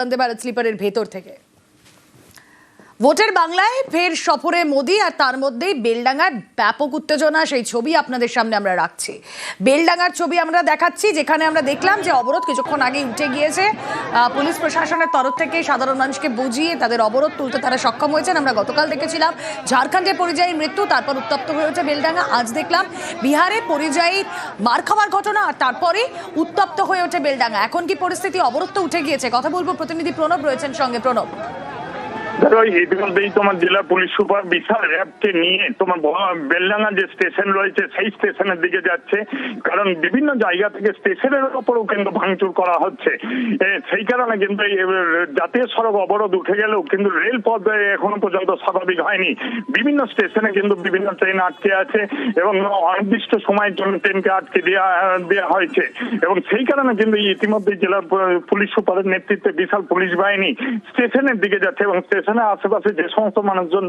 বন্দে ভারত স্লিপারের ভেতর থেকে। ভোটের বাংলায় ফের সফরে মোদি আর তার মধ্যেই বেলডাঙ্গার ব্যাপক উত্তেজনা, সেই ছবি আপনাদের সামনে আমরা রাখছি। বেলডাঙ্গার ছবি আমরা দেখাচ্ছি, যেখানে আমরা দেখলাম যে অবরোধ কিছুক্ষণ আগে উঠে গিয়েছে। পুলিশ প্রশাসনের তরফ থেকে সাধারণ মানুষকে বুঝিয়ে তাদের অবরোধ তুলতে তারা সক্ষম হয়েছেন। আমরা গতকাল দেখেছিলাম ঝাড়খণ্ডে পরিযায়ী মৃত্যু, তারপর উত্তপ্ত হয়ে ওঠে বেলডাঙ্গা। আজ দেখলাম বিহারে পরিযায়ী মার খাওয়ার ঘটনা আর তারপরে উত্তপ্ত হয়ে ওঠে বেলডাঙ্গা। এখন কি পরিস্থিতি? অবরোধ তো উঠে গিয়েছে। কথা বলব প্রতিনিধি প্রণব, রয়েছেন সঙ্গে প্রণব। ধরো ইতিমধ্যেই তোমার জেলা পুলিশ সুপার বিশাল র্যাবকে নিয়ে তোমার বেলডাঙ্গা যে স্টেশন রয়েছে, সেই স্টেশনের দিকে যাচ্ছে। কারণ বিভিন্ন জায়গা থেকে স্টেশনের কিন্তু ভাঙচুর করা হচ্ছে। সেই কারণে কিন্তু জাতীয় সড়ক অবরোধ উঠে গেলেও কিন্তু রেলপথ এখনও পর্যন্ত স্বাভাবিক হয়নি। বিভিন্ন স্টেশনে কিন্তু বিভিন্ন ট্রেন আটকে আছে এবং অনির্দিষ্ট সময়ের জন্য ট্রেনকে আটকে দেওয়া দেওয়া হয়েছে। এবং সেই কারণে কিন্তু ইতিমধ্যে জেলা পুলিশ সুপারের নেতৃত্বে বিশাল পুলিশ বাহিনী স্টেশনের দিকে যাচ্ছে এবং স্টেশনের আশেপাশে যে সমস্ত মানুষজন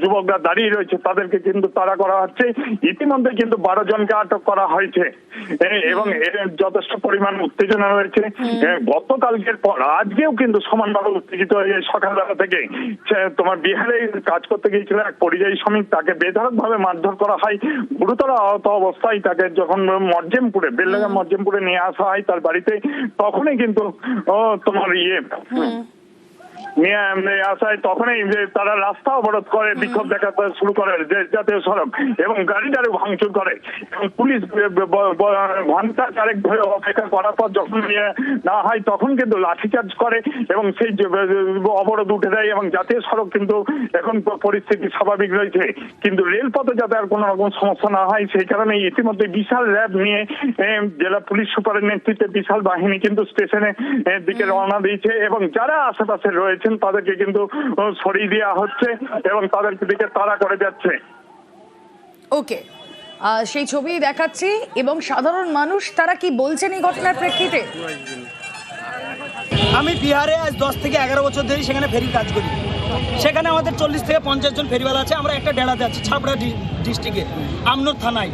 যুবকরা দাঁড়িয়ে রয়েছে, তাদেরকে কিন্তু তারা করা হচ্ছে। ইতিমধ্যে কিন্তু বারো জনকে আটক করা হয়েছে। এবং এর যথেষ্ট পরিমাণ উত্তেজনা রয়েছে। গতকালকের পর আজকেও কিন্তু সমানভাবে উত্তেজিত হয়ে সকালবেলা থেকে তোমার বিহারে কাজ করতে গিয়েছিল এক পরিযায়ী শ্রমিক। তাকে বেধড়ক ভাবে মারধর করা হয়। গুরুতর আহত অবস্থায় তাকে যখন মর্জেমপুরে বেলডাঙ্গা মর্জেমপুরে নিয়ে আসা হয় তার বাড়িতে, তখনই কিন্তু তোমার ইয়ে নিয়ে আসায় তখনই যে তারা রাস্তা অবরোধ করে বিক্ষোভ দেখাতে শুরু করে জাতীয় সড়ক এবং গাড়িটারে ভাঙচুর করে। এবং পুলিশ ঘণ্টা চারেক ধরে অপেক্ষা করার পর যখন নিয়ে না হয় তখন কিন্তু লাঠিচার্জ করে এবং সেই অবরোধ উঠে দেয় এবং জাতীয় সড়ক কিন্তু এখন পরিস্থিতি স্বাভাবিক রয়েছে। কিন্তু রেলপথে যাতে আর কোনো রকম সমস্যা না হয় সেই কারণে ইতিমধ্যে বিশাল র্যাব নিয়ে জেলা পুলিশ সুপারের নেতৃত্বে বিশাল বাহিনী কিন্তু স্টেশনে দিকে রওনা দিয়েছে এবং যারা আশেপাশে রয়েছেন তাদেরকে কিন্তু সরিয়ে দেওয়া হচ্ছে এবং তাদেরকে দিকে তাড়া করে যাচ্ছে। ওকে সেই ছবি দেখাচ্ছি এবং সাধারণ মানুষ তারা কি বলছেন এই ঘটনার প্রেক্ষিতে? আমি বিহারে আজ দশ থেকে এগারো বছর ধরে সেখানে ফেরির কাজ করি। সেখানে আমাদের চল্লিশ থেকে পঞ্চাশ জন ফেরিওয়ালা আছে আমরা একটা ডেড়াতে আছি ছাপড়া ডিস্ট্রিক্টে আমনোর থানায়।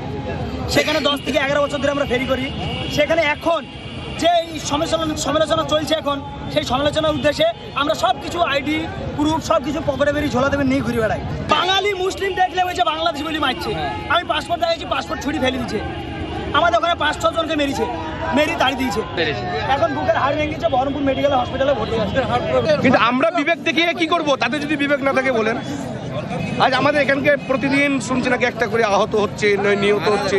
সেখানে দশ থেকে এগারো বছর ধরে আমরা ফেরি করি। সেখানে এখন যে এই সমালোচনা সমালোচনা চলছে এখন সেই সমালোচনার উদ্দেশ্যে আমরা সব কিছু আইডি প্রুফ সব কিছু পকেটে বেরিয়ে ঝোলা দেবে নিয়ে ঘুরে বেড়াই। বাঙালি মুসলিম দেখলে বলছে বাংলাদেশ বলি মারছে। আমি পাসপোর্ট দেখাচ্ছি পাসপোর্ট ছুটি ফেলে দিচ্ছে আমাদের ওখানে পাঁচ ছ জনকে মেরেছে মেরি দাঁড়িয়ে দিয়েছে। এখন বুকের হাড় ভেঙেছে বহরমপুর মেডিকেল হসপিটালে ভর্তি আছে কিন্তু আমরা বিবেক দেখিয়ে কি করব? তাতে যদি বিবেক না থাকে বলেন। আজ আমাদের এখানকে প্রতিদিন শুনছি নাকি একটা করে আহত হচ্ছে নয় নিহত হচ্ছে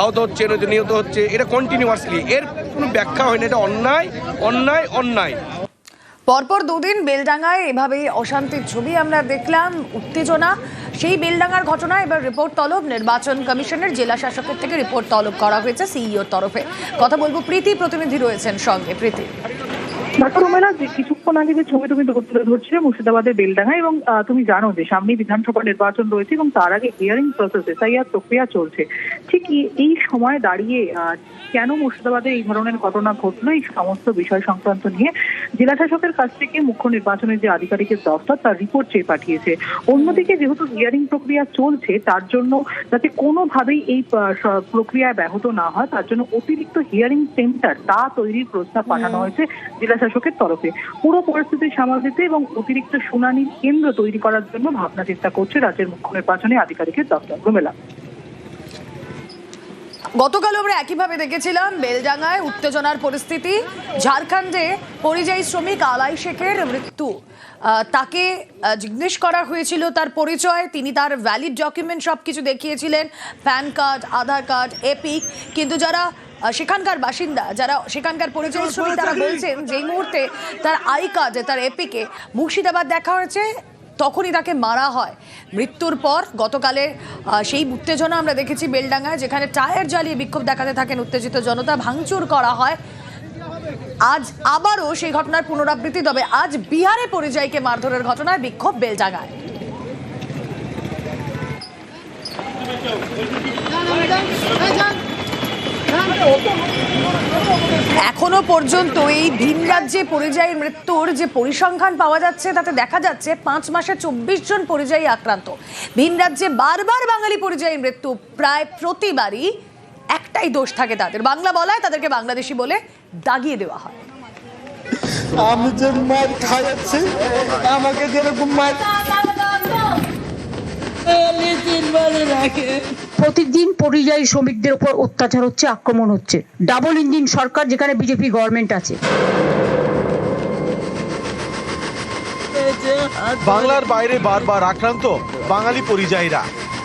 আহত হচ্ছে নয়তো নিহত হচ্ছে এটা কন্টিনিউয়াসলি এর কোনো ব্যাখ্যা হয় না এটা অন্যায় অন্যায় অন্যায়। পরপর দুদিন বেলডাঙ্গায় এভাবেই অশান্তির ছবি আমরা দেখলাম, উত্তেজনা। সেই বেলডাঙ্গার ঘটনা এবার রিপোর্ট তলব। নির্বাচন কমিশনের জেলা শাসকের থেকে রিপোর্ট তলব করা হয়েছে সিইওর তরফে। কথা বলব প্রীতি প্রতিনিধি রয়েছেন সঙ্গে। প্রীতি। কিছুক্ষণ আগে যে ছবি তুমি তুলে ধরছিলে মুর্শিদাবাদের বেলডাঙ্গা, এবং তুমি জানো যে সামনে বিধানসভা নির্বাচন রয়েছে এবং তার আগে হিয়ারিং প্রসেস এসআইআর প্রক্রিয়া চলছে। ঠিক এই- সময় দাঁড়িয়ে কেন মুর্শিদাবাদে এই ধরনের ঘটনা ঘটলো, এই সমস্ত বিষয় সংক্রান্ত নিয়ে জেলা শাসকের কাছ থেকে মুখ্য নির্বাচনের যে আধিকারিকের দফতর তার রিপোর্ট চেয়ে পাঠিয়েছে। অন্যদিকে যেহেতু হিয়ারিং প্রক্রিয়া চলছে তার জন্য যাতে কোনোভাবেই এই প্রক্রিয়ায় ব্যাহত না হয় তার জন্য অতিরিক্ত হিয়ারিং সেন্টার তা তৈরির প্রস্তাব পাঠানো হয়েছে জেলা শাসকের তরফে। পুরো পরিস্থিতি সামাল দিতে এবং অতিরিক্ত শুনানির কেন্দ্র তৈরি করার জন্য ভাবনা চিন্তা করছে রাজ্যের মুখ্য নির্বাচনী আধিকারিকের দপ্তর রুমেলা গতকাল আমরা একইভাবে দেখেছিলাম বেলডাঙ্গায় উত্তেজনার পরিস্থিতি ঝাড়খণ্ডে পরিযায়ী শ্রমিক আলাই শেখের মৃত্যু। তাকে জিজ্ঞেস করা হয়েছিল তার পরিচয় তিনি তার ভ্যালিড ডকুমেন্ট সব কিছু দেখিয়েছিলেন PAN card Aadhaar card EPIC. কিন্তু যারা সেখানকার বাসিন্দা যারা সেখানকার পরিচয় শ্রমিক তারা বলছেন যেই মুহূর্তে তার আই কার্ডে তার এপিকে মুর্শিদাবাদ দেখা হয়েছে তখনই তাকে মারা হয়। মৃত্যুর পর গতকালের আহ, সেই উত্তেজনা আমরা দেখেছি বেলডাঙ্গায় যেখানে টায়ার জ্বালিয়ে বিক্ষোভ দেখাতে থাকেন উত্তেজিত জনতা ভাঙচুর করা হয়। আজ আবারও সেই ঘটনার পুনরাবৃত্তি তবে আজ বিহারে পরিযায়ীকে মারধরের ঘটনায় বিক্ষোভ বেলডাঙ্গায়। এখনও পর্যন্ত এই ভিন রাজ্যে পরিযায়ী মৃত্যুর যে পরিসংখ্যান পাওয়া যাচ্ছে তাতে দেখা যাচ্ছে পাঁচ মাসে চব্বিশ জন পরিযায়ী আক্রান্ত। ভিন রাজ্যে বারবার বাঙালি পরিযায়ী মৃত্যু প্রায় প্রতিবারই একটাই দোষ থাকে তাদের। বাংলা বলায় তাদেরকে বাংলাদেশি বলে দাগিয়ে দেওয়া হয়। আমি যে মার খাওয়াচ্ছি আমাকে যেরকম মার প্রতিদিন পরিযায়ী শ্রমিকদের উপর অত্যাচার হচ্ছে, আক্রমণ হচ্ছে। ডাবল ইঞ্জিন সরকার যেখানে বিজেপি গভর্নমেন্ট আছে। বাংলার বাইরে বারবার আক্রান্ত বাঙালি পরিযায়ীরা।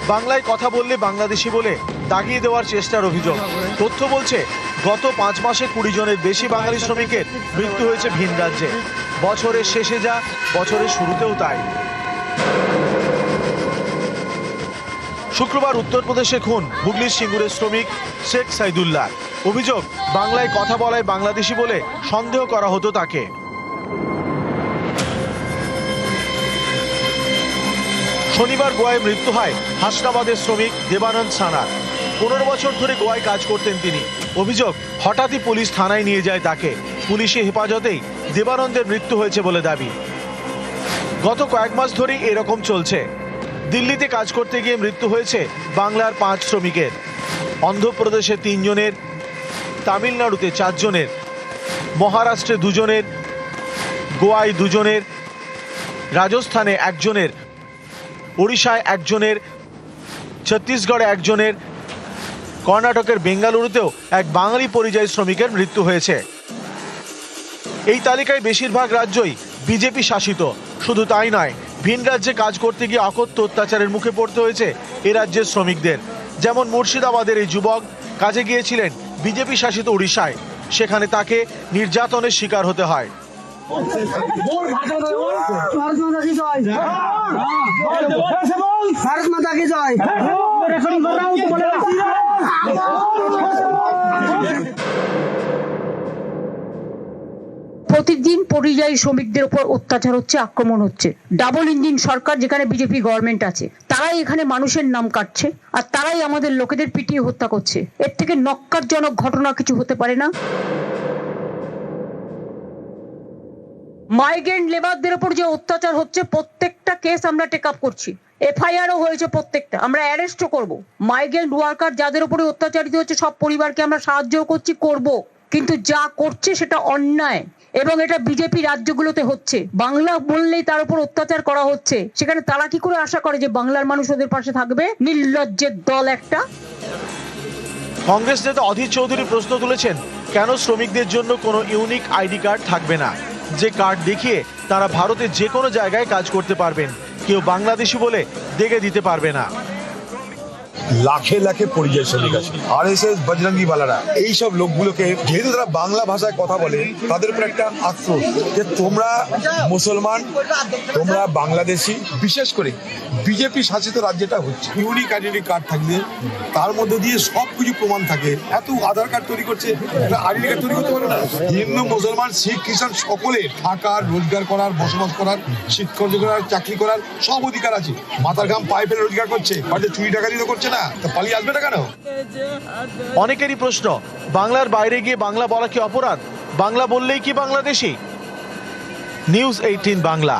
বাংলায় কথা বললে বাংলাদেশি বলে দাগিয়ে দেওয়ার চেষ্টার অভিযোগ। তথ্য বলছে, গত পাঁচ মাসে কুড়ি জনের বেশি বাঙালি শ্রমিকের মৃত্যু হয়েছে ভিন রাজ্যে। বছরের শেষে যা, বছরের শুরুতেও তাই। শুক্রবার উত্তরপ্রদেশে খুন হুগলির সিঙ্গুরের শ্রমিক শেখ সাইদুল্লাহ। অভিযোগ, বাংলায় কথা বলায় বাংলাদেশি বলে সন্দেহ করা হতো তাকে। শনিবার গোয়ায় মৃত্যু হয় হাসনাবাদের শ্রমিক দেবানন্দ সানার। পনেরো বছর ধরে গোয়ায় কাজ করতেন তিনি। অভিযোগ, হঠাৎই পুলিশ থানায় নিয়ে যায় তাকে। পুলিশি হেফাজতেই দেবানন্দের মৃত্যু হয়েছে বলে দাবি। গত কয়েক মাস ধরেই এরকম চলছে। দিল্লিতে কাজ করতে গিয়ে মৃত্যু হয়েছে বাংলার পাঁচ শ্রমিকের। অন্ধ্রপ্রদেশে তিনজনের, তামিলনাড়ুতে চারজনের, মহারাষ্ট্রে দুজনের, গোয়ায় দুজনের, রাজস্থানে একজনের, ওড়িশায় একজনের, ছত্তিশগড়ে একজনের, কর্ণাটকের বেঙ্গালুরুতেও এক বাঙালি পরিযায়ী শ্রমিকের মৃত্যু হয়েছে। এই তালিকায় বেশিরভাগ রাজ্যই বিজেপি শাসিত, শুধু তাই নয় ভিন রাজ্যে কাজ করতে গিয়ে অকথ্য অত্যাচারের মুখে পড়তে হয়েছে এ রাজ্যের শ্রমিকদের যেমন মুর্শিদাবাদের এই যুবক কাজে গিয়েছিলেন বিজেপি শাসিত উড়িষ্যায় সেখানে তাকে নির্যাতনের শিকার হতে হয় প্রতিদিন পরিযায়ী শ্রমিকদের উপর অত্যাচার হচ্ছে, আক্রমণ হচ্ছে। ডাবল ইঞ্জিন সরকার যেখানে বিজেপি গভর্নমেন্ট আছে, তারাই এখানে মানুষের নাম কাটছে আর তারাই আমাদের লোকেদের পিটিয়ে হত্যা করছে। এর থেকে নক্কারজনক ঘটনা কিছু হতে পারে না। মাইগ্রেন্ট লেবারদের উপর যে অত্যাচার হচ্ছে, প্রত্যেকটা কেস আমরা টেক আপ করছি। এফআইআরও হয়েছে প্রত্যেকটা, আমরা অ্যারেস্টও করব। মাইগ্রেন্ট ওয়ার্কার যাদের উপরে অত্যাচারিত হচ্ছে, সব পরিবারকে আমরা সাহায্য করছি, করব। কিন্তু যা করছে সেটা অন্যায়। এবং এটা বিজেপি রাজ্যগুলোতে হচ্ছে। বাংলা বললেই তার উপর অত্যাচার করা হচ্ছে। সেখানে তারা কি করে আশা করে যে বাংলার মানুষ ওদের পাশে থাকবে? নির্লজ্জের দল একটা। কংগ্রেস নেতা অধীর চৌধুরী প্রশ্ন তুলেছেন, কেন শ্রমিকদের জন্য কোনো ইউনিক আইডি কার্ড থাকবে না? যে কার্ড দেখিয়ে তারা ভারতের যে কোনো জায়গায় কাজ করতে পারবেন। কেউ বাংলাদেশি বলে দেখে দিতে পারবে না। লাখে লাখে পরিযায়ী শ্রমিক আছে। আর এস এস বজরঙ্গি বালারা এইসব লোকগুলোকে যেহেতু তারা বাংলা ভাষায় কথা বলে, তাদের উপর একটা আক্রোশ যে তোমরা মুসলমান, তোমরা বাংলাদেশি, বিশেষ করে বিজেপি শাসিত রাজ্যটা হচ্ছে। ইউনিক আইডেন্টি কার্ড থাকলে, তার মধ্যে দিয়ে সব কিছু প্রমাণ থাকে। এত আধার কার্ড তৈরি করছে আইডেন্টি কার্ড তৈরি করতে পারে না। হিন্দু, মুসলমান, শিখ, খ্রিস্টান, সকলে থাকার রোজগার করার, বসবাস করার, শিক্ষক করার চাকরি করার সব অধিকার আছে। মাথার ঘাম ফেলে রোজগার করছে, বাড়িতে চুরি টাকা তো করছে না? পালিয়ে আসবে না কেন? অনেকেরই প্রশ্ন, বাংলার বাইরে গিয়ে বাংলা বলা কি অপরাধ? বাংলা বললেই কি বাংলাদেশি? News eighteen Bangla.